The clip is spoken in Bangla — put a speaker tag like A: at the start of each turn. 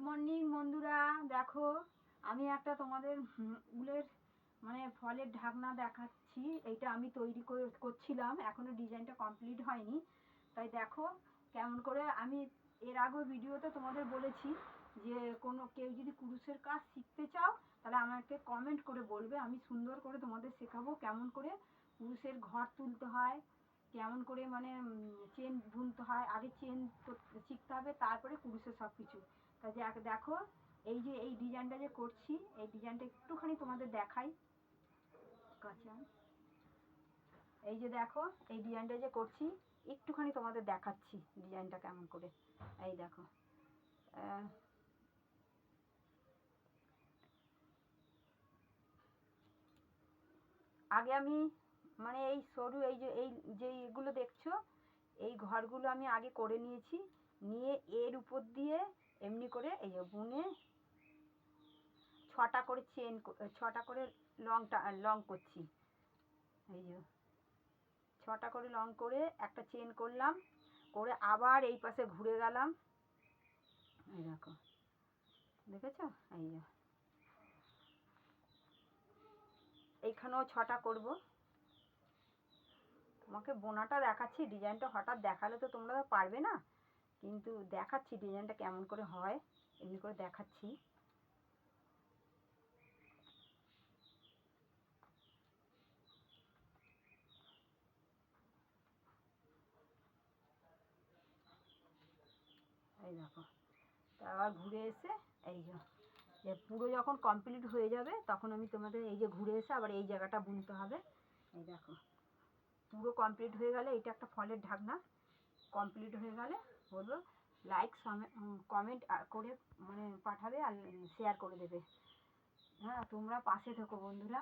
A: মর্নিং বন্ধুরা। দেখো, আমি একটা তোমাদের উলের মানে ফলের ঢাকনা দেখাচ্ছি। এইটা আমি তৈরি করে- করছিলাম। এখনও ডিজাইনটা কমপ্লিট হয়নি। তাই দেখো, কেমন করে আমি এর আগেও ভিডিওতে তোমাদের বলেছি যে কোনো, কেউ যদি কুরুশের কাজ শিখতে চাও, তাহলে আমাকে কমেন্ট করে বলবে। আমি সুন্দর করে তোমাদের শেখাবো কেমন করে কুরুশের ঘর তুলতে হয়। কেমন করে মানে চেন বুনতে হয়, আগে চেন শিখতে হবে, তারপরে কুরুশের সব কিছু তা দেখ- দেখো, এই যে, এই ডিজাইনটা যে করছি, এই ডিজাইনটা একটুখানি তোমাদের দেখাই। এই যে দেখো, এই ডিজাইনটা যে করছি, একটুখানি তোমাদের দেখাচ্ছি ডিজাইনটা কেমন করে। এই দেখো আগে আমি মানে এই সরু, এই যে এই যে এগুলো দেখছ, এই ঘরগুলো আমি আগে করে নিয়েছি। নিয়ে এর উপর দিয়ে এমনি করে এই যে বুনে ছটা করে চেন ছটা করে লংটা, লং করছি। এই যে ছটা করে লং করে একটা চেন করলাম, করে আবার এই পাশে ঘুরে গেলাম। এই দেখো, দেখেছ? এই যে। এইখানেও ছটা করব। তোমাকে বোনাটা দেখাচ্ছি, ডিজাইনটা হঠাৎ দেখালে তো তোমরা তো পারবে না। কিন্তু দেখাচ্ছি ডিজাইনটা কেমন করে হয়, এমনি করে দেখাচ্ছি। এই দেখো তা আবার ঘুরে এসে এই যে পুরো যখন কমপ্লিট হয়ে যাবে, তখন আমি তোমাদের এই যে ঘুরে এসে আবার এই জায়গাটা বুনতে হবে। এই দেখো পুরো কমপ্লিট হয়ে গেলে এটা একটা ফলের ঢাকনা কমপ্লিট হয়ে গেলে বলব লাইক কমেন্ট করে মানে পাঠাবে আর শেয়ার করে দেবে। হ্যাঁ তোমরা পাশে থেকো বন্ধুরা।